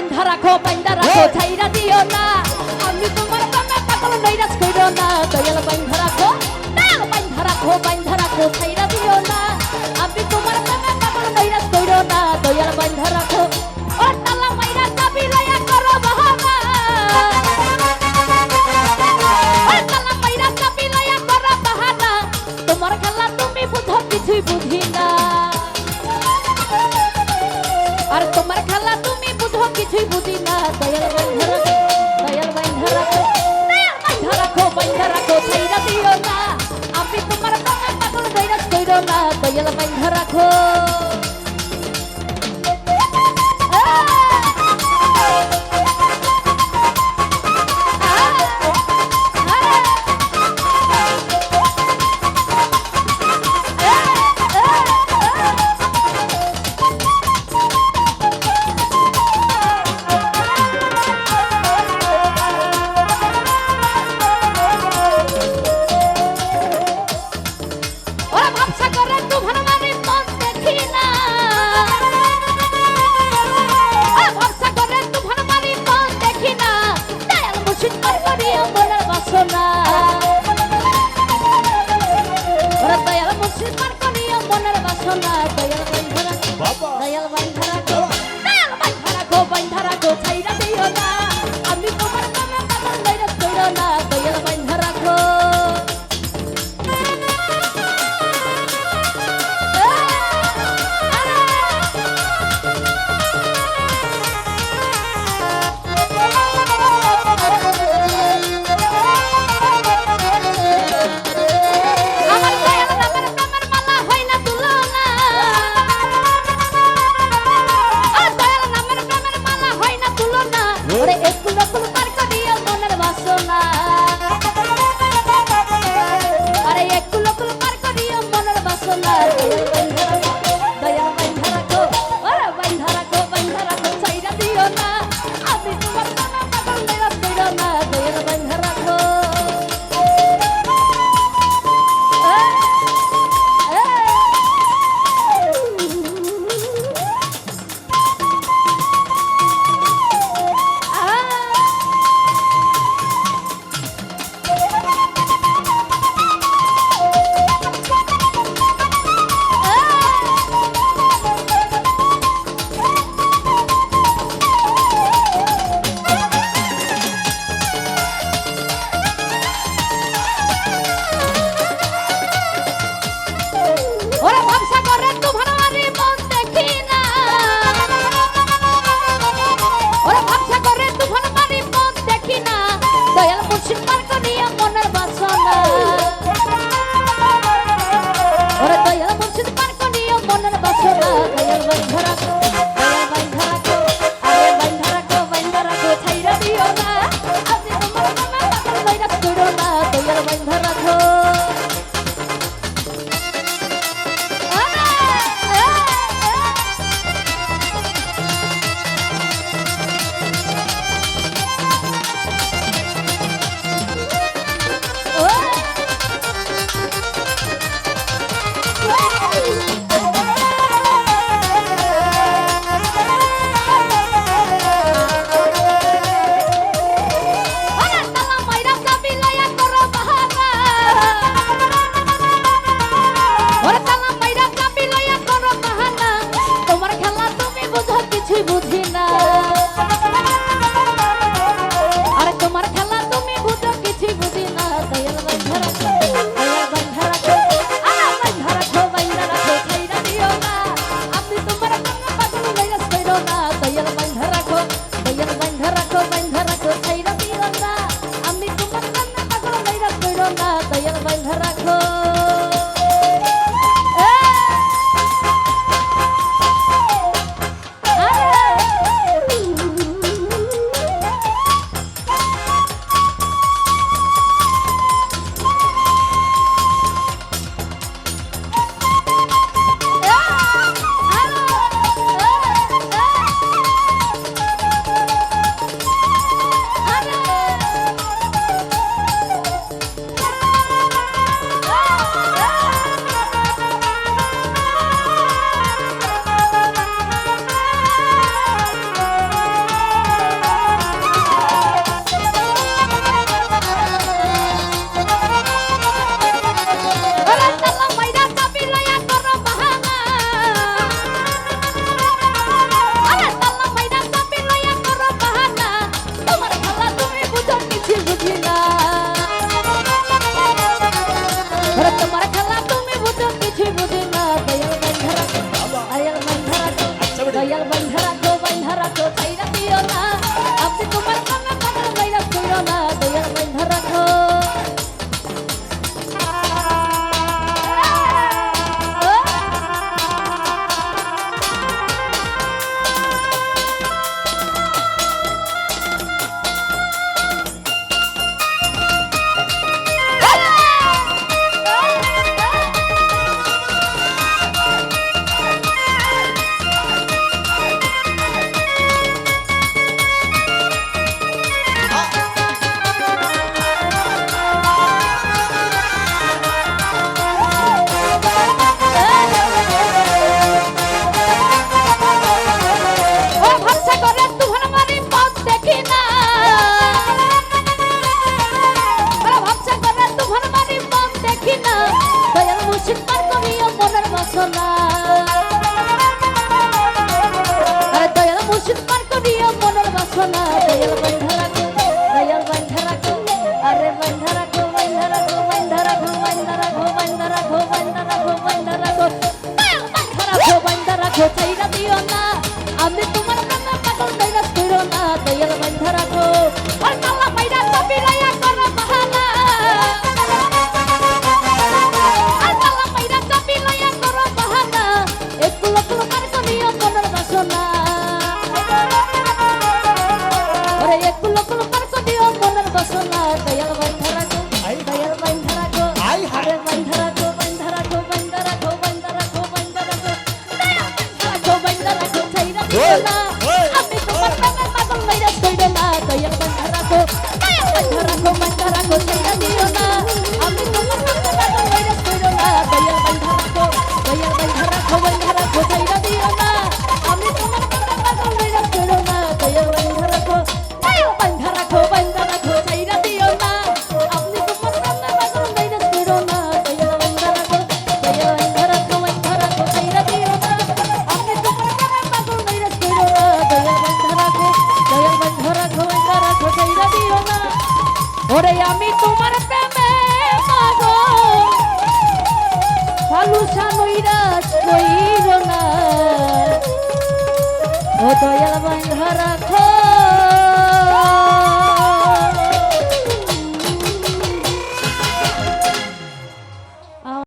বাইন্ধা রাখো বাইন্ধা রাখো হ্যাঁ। ছাইরা দিও না। আমি তোমার প্রেমে পাগল নৈরাজ কইরো না। দয়াল বাইন্ধা রাখো দয়াল বাইন্ধা রাখো বাইন্ধা রাখো ছাইরা বুঝি না, দয়াল বাইন্ধা রাখো, দয়াল বাইন্ধা রাখো বাইন্ধা রাখো বাইন্ধা রাখো ছাইরা দিও না। আমি তোমার দমে পাগল দয়াল কইরো না, দয়াল বাইন্ধা রাখো। পুষ্পার করিয়া মনের বাসনা ওরে দয়া মুর্শিদ পার করিয়া মনের বাসনা দয়ার বন্ধরা Tarragona. Come on. হায়। ও দয়াল বান্ধা রাখো।